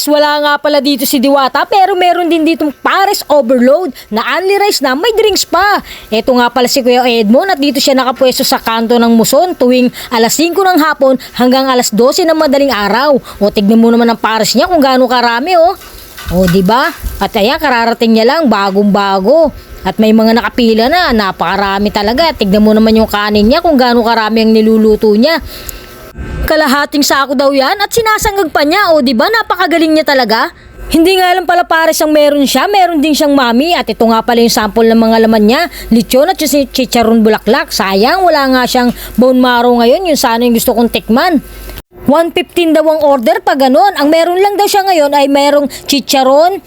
Guys, wala nga pala dito si Diwata pero meron din ditong Paris Overload na only rice na may drinks pa. Ito nga pala si Kuya Edmond at dito siya nakapwesto sa kanto ng Muson tuwing alas 5 ng hapon hanggang alas 12 ng madaling araw. O tignan mo naman ang Paris niya kung gaano karami oh. O di ba? At ayan kararating niya lang bagong-bago. At may mga nakapila na, napakarami talaga. Tignan mo naman yung kanin niya kung gaano karami ang niluluto niya. Kalahating sako daw yan at sinasanggag pa niya. O di ba napakagaling niya talaga? Hindi nga lang pala pares ang meron siya, meron din siyang mami at ito nga pala yung sample ng mga laman niya. Lechon at chicharon bulaklak. Sayang, wala nga siyang bone marrow ngayon, yun sana yung gusto kong tikman. 115 daw ang order pag ganun. Ang meron lang daw siya ngayon ay merong chicharon,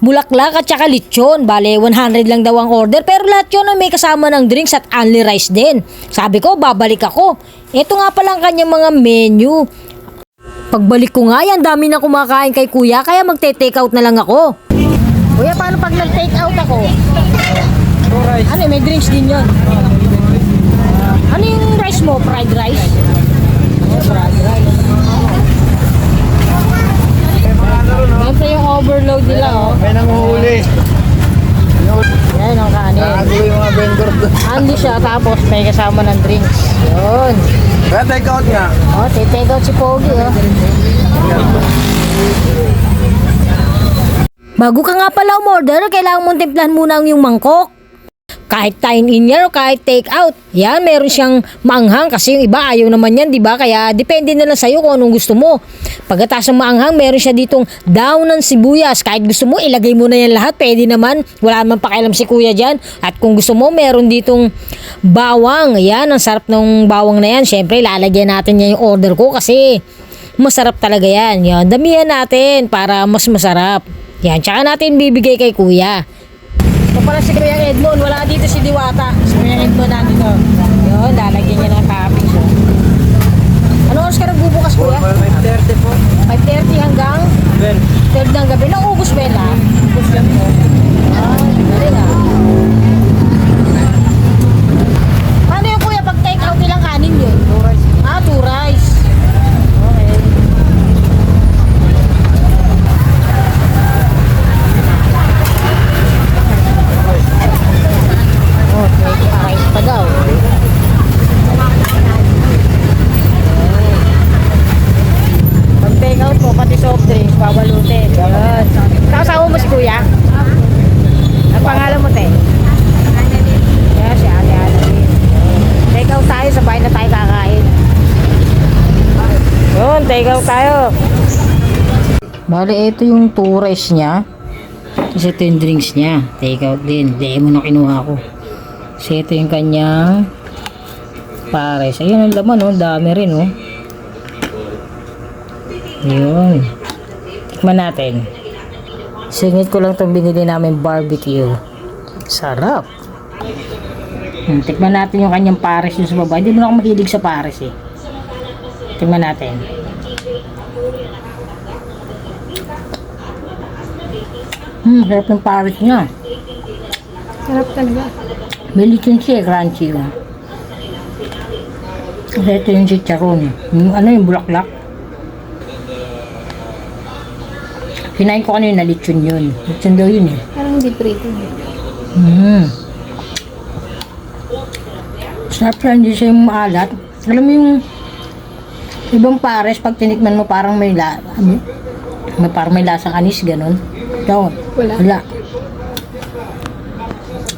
bulaklak at saka lechon. Bale, 100 lang daw ang order. Pero lahat yun ay may kasama ng drinks at only rice din. Sabi ko, babalik ako. Ito nga pala ang kanyang mga menu. Pagbalik ko nga yan, dami na kumakain kay kuya, kaya magte-take out na lang ako. Kuya, paano pag nag-take out ako? Ano, may drinks din yun. Ano yung rice mo? Fried rice? Oh, fried rice. Ito yung overload nila, oh. May nanguhuli. Yan ang kanin. Nakagulo yung mga vendor doon. Andi siya, tapos may kasama ng drinks. Yun. Kaya take out nga. Oh, take out si Pogi, oh. Bago ka nga pala umorder, kailangan mong timplahan muna ang iyong mangkok. Kahit dine-in yan o kahit take out. Yan, meron siyang maanghang kasi yung iba ayaw naman yan, di ba? Kaya depende na lang sa'yo kung anong gusto mo. Pagkatapos ng maanghang, meron siya ditong daw ng sibuyas. Kahit gusto mo, ilagay mo na yan lahat. Pwede naman. Wala naman pakialam si kuya dyan. At kung gusto mo, meron ditong bawang. Yan, ang sarap ng bawang na yan. Siyempre, lalagyan natin yan yung order ko kasi masarap talaga yan. Yan, damihan natin para mas masarap. Yan, tsaka natin bibigay kay kuya. Ito pala si Kuya Edmond, wala dito si Diwata. Si Kuya Edmond nandito. Yun, lalagyan niya ng toppings. oh. Ano oras ka nagbubukas kuya? 5.30 po. 5.30 hanggang Well, 3 ng gabi. Naubos ba yun ah? Ubus yan po. Ah, dali na. Paano yung kuya pag take out ilang kanin yun? two rice. Ah, two rice. Okay. Okay, rice pa daw. Pag take out mo, pati soft drinks, babalutin. Yan. Kasama mo si kuya? Ang pangalan mo, te? Yan, si Ate Annalyn. Take out tayo, sabay na tayo kakain. Yun, take out tayo. Bale, ito yung two rice niya. Tapos ito yung drinks niya. Take out din. Lemon na kinuha ko. Kasi ito yung kanyang pares. Ayun ang laman, oh. Dami rin, oh. Yun. Tikman natin. Singit ko lang itong binili namin barbecue. Sarap. Hmm, tikman natin yung kanyang pares yung sa baba. Hindi mo na ako mahilig sa pares eh. Tikman natin. Hmm, sarap ng pares niya. Sarap talaga. Lechon siya, eh, crunchy yun. Kasi ito yung chicharon. Yung ano yung bulaklak. Kinain ko kanina lechon yun. Lechon daw yun eh. Parang hindi prito. Mm. Sarap siya, hindi siya yung maalat. Alam mo yung ibang pares, pag tinikman mo parang may la, ano, may parang may lasang anis, ganun. Ito, Wala. wala.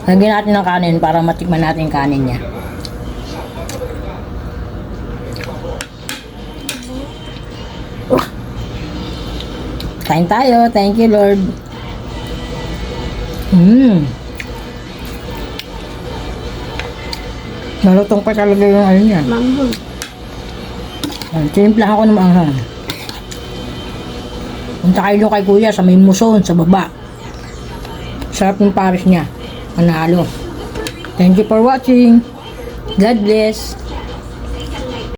Lagyan natin ng kanin para matikman natin yung kanin niya. Kain tayo. Thank you, Lord. Mmm. Malutong pa talaga yung ano niya. Mango. Tinimpla ako ng maanghang. Punta kayo kay kuya sa may muson, sa baba. Sarap ng pares niya. Panalo. Thank you for watching. God bless.